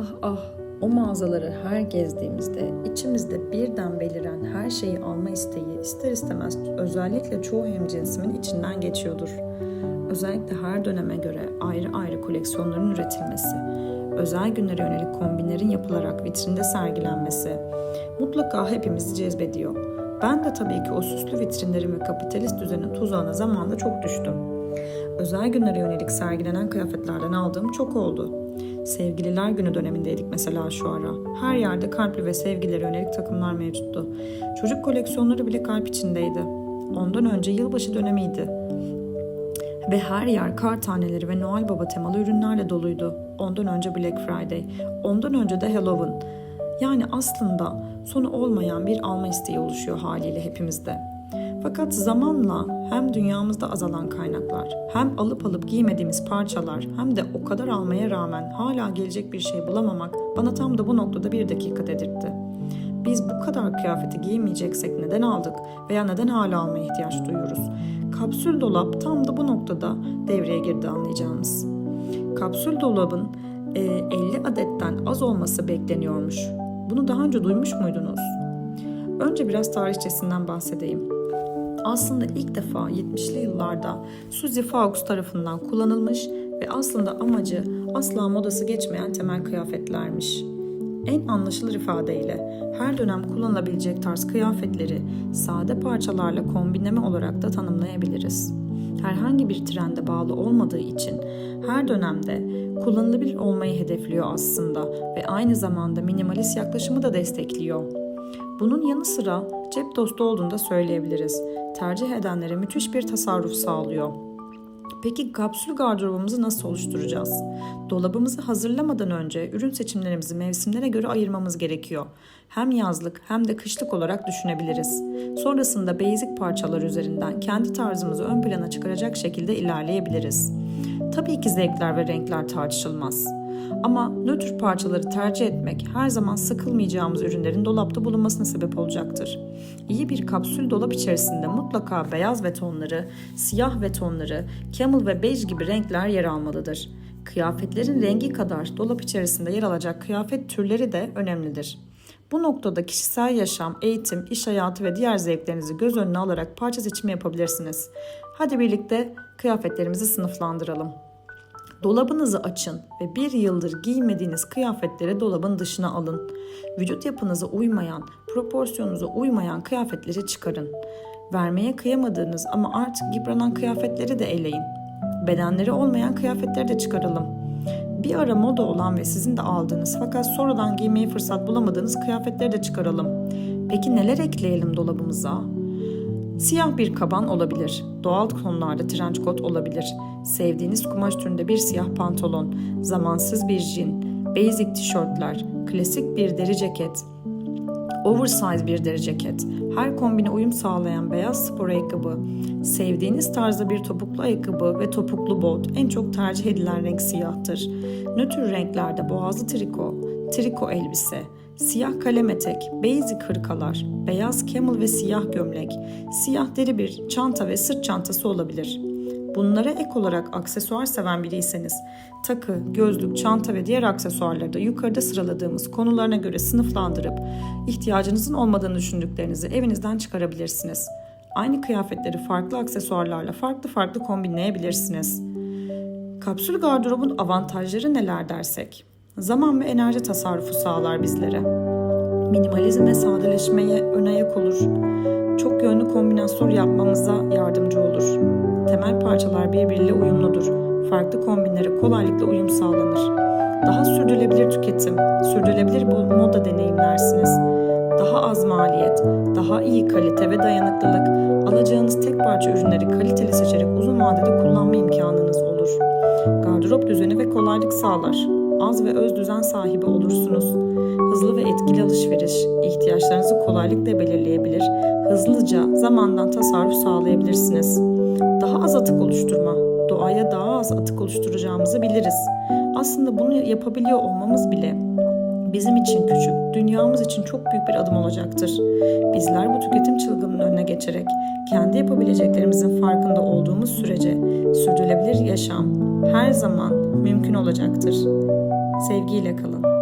Ah ah o mağazaları her gezdiğimizde içimizde birden beliren her şeyi alma isteği ister istemez özellikle çoğu hemcinsimin içinden geçiyordur. Özellikle her döneme göre ayrı ayrı koleksiyonların üretilmesi, özel günlere yönelik kombinlerin yapılarak vitrinde sergilenmesi mutlaka hepimizi cezbediyor. Ben de tabii ki o süslü vitrinlerin ve kapitalist düzenin tuzağına zamanında çok düştüm. Özel günlere yönelik sergilenen kıyafetlerden aldığım çok oldu. Sevgililer günü dönemindeydik mesela şu ara. Her yerde kalpli ve sevgililere yönelik takımlar mevcuttu. Çocuk koleksiyonları bile kalp içindeydi. Ondan önce yılbaşı dönemiydi. Ve her yer kar taneleri ve Noel Baba temalı ürünlerle doluydu. Ondan önce Black Friday, ondan önce de Halloween. Yani aslında sonu olmayan bir alma isteği oluşuyor haliyle hepimizde. Fakat zamanla hem dünyamızda azalan kaynaklar, hem alıp alıp giymediğimiz parçalar, hem de o kadar almaya rağmen hala gelecek bir şey bulamamak bana tam da bu noktada bir dakika dedirtti. Biz bu kadar kıyafeti giymeyeceksek neden aldık veya neden hala almaya ihtiyaç duyuyoruz? Kapsül dolap tam da bu noktada devreye girdi anlayacağınız. Kapsül dolabın e, 50 adetten az olması bekleniyormuş. Bunu daha önce duymuş muydunuz? Önce biraz tarihçesinden bahsedeyim. Aslında ilk defa 70'li yıllarda Suzy Fawkes tarafından kullanılmış ve aslında amacı asla modası geçmeyen temel kıyafetlermiş. En anlaşılır ifadeyle her dönem kullanılabilecek tarz kıyafetleri sade parçalarla kombinleme olarak da tanımlayabiliriz. Herhangi bir trende bağlı olmadığı için her dönemde kullanılabilir olmayı hedefliyor aslında ve aynı zamanda minimalist yaklaşımı da destekliyor. Bunun yanı sıra cep dostu olduğunu da söyleyebiliriz. Tercih edenlere müthiş bir tasarruf sağlıyor. Peki kapsül gardırobumuzu nasıl oluşturacağız? Dolabımızı hazırlamadan önce ürün seçimlerimizi mevsimlere göre ayırmamız gerekiyor. Hem yazlık hem de kışlık olarak düşünebiliriz. Sonrasında basic parçalar üzerinden kendi tarzımızı ön plana çıkaracak şekilde ilerleyebiliriz. Tabii ki zevkler ve renkler tartışılmaz. Ama nötr parçaları tercih etmek her zaman sıkılmayacağımız ürünlerin dolapta bulunmasına sebep olacaktır. İyi bir kapsül dolap içerisinde mutlaka beyaz ve tonları, siyah ve tonları, camel ve bej gibi renkler yer almalıdır. Kıyafetlerin rengi kadar dolap içerisinde yer alacak kıyafet türleri de önemlidir. Bu noktada kişisel yaşam, eğitim, iş hayatı ve diğer zevklerinizi göz önüne alarak parça seçimi yapabilirsiniz. Hadi birlikte kıyafetlerimizi sınıflandıralım. Dolabınızı açın ve bir yıldır giymediğiniz kıyafetleri dolabın dışına alın. Vücut yapınıza uymayan, proporsiyonunuza uymayan kıyafetleri çıkarın. Vermeye kıyamadığınız ama artık yıpranan kıyafetleri de eleyin. Bedenleri olmayan kıyafetleri de çıkaralım. Bir ara moda olan ve sizin de aldığınız fakat sonradan giymeye fırsat bulamadığınız kıyafetleri de çıkaralım. Peki neler ekleyelim dolabımıza? Siyah bir kaban olabilir. Doğal tonlarda trench coat olabilir. Sevdiğiniz kumaş türünde bir siyah pantolon, zamansız bir jean, basic tişörtler, klasik bir deri ceket, oversize bir deri ceket, her kombine uyum sağlayan beyaz spor ayakkabı, sevdiğiniz tarzda bir topuklu ayakkabı ve topuklu bot en çok tercih edilen renk siyahtır. Nötr renklerde boğazlı triko, triko elbise, siyah kalem etek, basic hırkalar, beyaz camel ve siyah gömlek, siyah deri bir çanta ve sırt çantası olabilir. Bunlara ek olarak aksesuar seven biriyseniz takı, gözlük, çanta ve diğer aksesuarları da yukarıda sıraladığımız konularına göre sınıflandırıp ihtiyacınızın olmadığını düşündüklerinizi evinizden çıkarabilirsiniz. Aynı kıyafetleri farklı aksesuarlarla farklı farklı kombinleyebilirsiniz. Kapsül gardırobun avantajları neler dersek? Zaman ve enerji tasarrufu sağlar bizlere. Minimalizm ve sadeleşmeye ön ayak olur. Çok yönlü kombinasyon yapmamıza yardımcı olur. Temel parçalar birbiriyle uyumludur. Farklı kombinlere kolaylıkla uyum sağlanır. Daha sürdürülebilir tüketim, sürdürülebilir moda deneyimlersiniz. Daha az maliyet, daha iyi kalite ve dayanıklılık, alacağınız tek parça ürünleri kaliteli seçerek uzun vadede kullanma imkanınız olur. Gardırop düzeni ve kolaylık sağlar. Az ve öz düzen sahibi olursunuz. Hızlı ve etkili alışveriş, ihtiyaçlarınızı kolaylıkla belirleyebilir, hızlıca zamandan tasarruf sağlayabilirsiniz. Daha az atık oluşturma, doğaya daha az atık oluşturacağımızı biliriz. Aslında bunu yapabiliyor olmamız bile bizim için küçük, dünyamız için çok büyük bir adım olacaktır. Bizler bu tüketim çılgınının önüne geçerek kendi yapabileceklerimizin farkında olduğumuz sürece sürdürülebilir yaşam her zaman mümkün olacaktır. Sevgiyle kalın.